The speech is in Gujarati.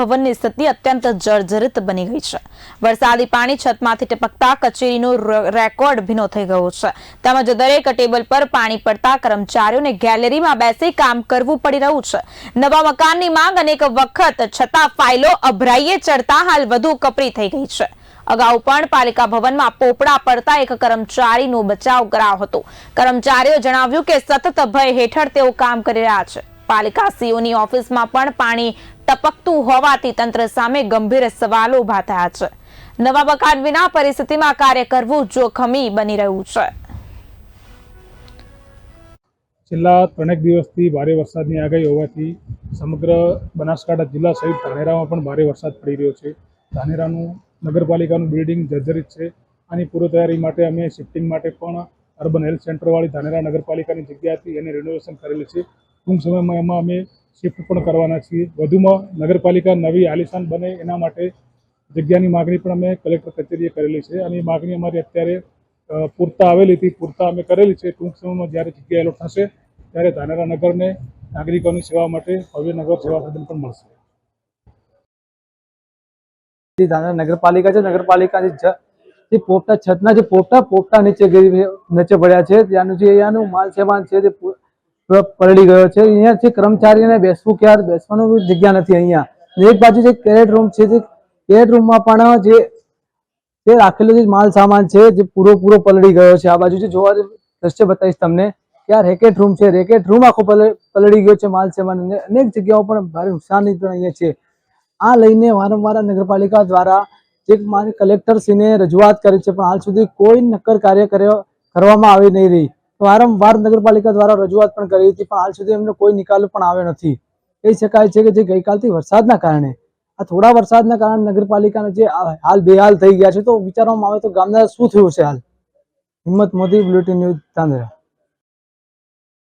ભવનની સ્થિતિ અત્યંત જર્જરિત બની ગઈ છે. વરસાદી પાણી છતમાંથી ટપકતા કચેરીનો રેકોર્ડ ભીનો થઈ ગયો છે. તેમજ દરેક ટેબલ પર પાણી પડતા કર્મચારીઓને ગેલેરીમાં બેસી કામ કરવું પડી રહ્યું છે. નવા મકાનની માંગ અનેક વખત છતાં ફાઇલો અભરાઈએ ચડતા હાલ વધુ કપરી થઈ ગઈ છે. અગાઉ પણ પાલિકા ભવનમાં પોપડા પડતા એક કર્મચારીનો બચાવ કરાયો હતો. કર્મચારીઓ જણાવ્યું કે સતત ભય હેઠળ તેઓ કામ કરી રહ્યા છે. પાલિકા સીઓની ઓફિસમાં પણ પાણી ટપકતું હોવાથી તંત્ર સામે ગંભીર સવાલો ઊભા થયા છે. નવા મકાન વિના પરિસ્થિતિમાં કાર્ય કરવું જોખમી બની રહ્યું છે. છેલ્લા ત્રણેક દિવસથી ભારે વરસાદની આગાહી હોવાથી સમગ્ર બનાસકાંઠા જિલ્લા સહિત ધાનેરામાં પણ ભારે વરસાદ પડી રહ્યો છે. ધાનેરાનું નગરપાલિકાનું બિલ્ડિંગ જર્જરિત છે. આની પૂર્વ તૈયારી માટે અમે શિફ્ટિંગ માટે પણ અર્બન હેલ્થ સેન્ટરવાળી ધાનેરા નગરપાલિકાની જગ્યા હતી એને રિનોવેશન કરેલી છે. ટૂંક સમયમાં એમાં અમે શિફ્ટ પણ કરવાના છીએ. વધુમાં નગરપાલિકા નવી આલિશાન બને એના માટે જગ્યાની માગણી પણ અમે કલેક્ટર કચેરીએ કરેલી છે અને એ માગણી અમારી અત્યારે પૂરતા આવેલી હતી. પૂરતા અમે કરેલી છે. ટૂંક સમયમાં જ્યારે જગ્યા એલોટ થશે, ત્યારે ધાનેરા નગરને નાગરિકોની સેવા માટે ભવ્ય નગર સેવા સદન પણ મળશે. જે નગરપાલિકા છે નગરપાલિકાની જ જે પોપટા, છતના જે પોપટા પોપટા નીચે નીચે પડ્યા છે. ત્યાંનું જે અહીંયાનું માલ સામાન છે પૂરો પલળી ગયો છે. અહીંયા જે કર્મચારીને બેસવું ક્યાં બેસવાનું જગ્યા નથી અહીંયા. એક બાજુ જે કેરેટ રૂમ છે, જે કેરેટ રૂમમાં પણ જે જે રાખેલો જે માલ સામાન છે, જે પૂરો પૂરો પલળી ગયો છે. આ બાજુ જે જોવા દ્રશ્ય બતાવીશ તમને, કે આ રેકેટ રૂમ છે. રેકેટ રૂમ આખો પલ- પલળી ગયો છે માલ સામાન. અને અનેક જગ્યાઓ પણ ભારે નુકસાની પણ અહીંયા છે. આ લઈને વારંવાર નગરપાલિકા દ્વારા જે મારી કલેક્ટરશ્રીને રજૂઆત કરી છે, પણ હાલ સુધી કોઈ નક્કર કાર્ય કર્યો, કરવામાં આવી નહીં રહી. વારંવાર નગરપાલિકા દ્વારા રજૂઆત પણ કરી હતી, પણ હાલ સુધી એમનો કોઈ નિકાલ પણ આવ્યો નથી. કહી શકાય છે કે જે ગઈકાલથી વરસાદના કારણે, આ થોડા વરસાદના કારણે નગરપાલિકાના જે હાલ બેહાલ થઈ ગયા છે, તો વિચારવામાં આવે તો ગામના શું થયું છે હાલ? હિંમત મોદી બુલેટિન ન્યૂઝ તાંદરા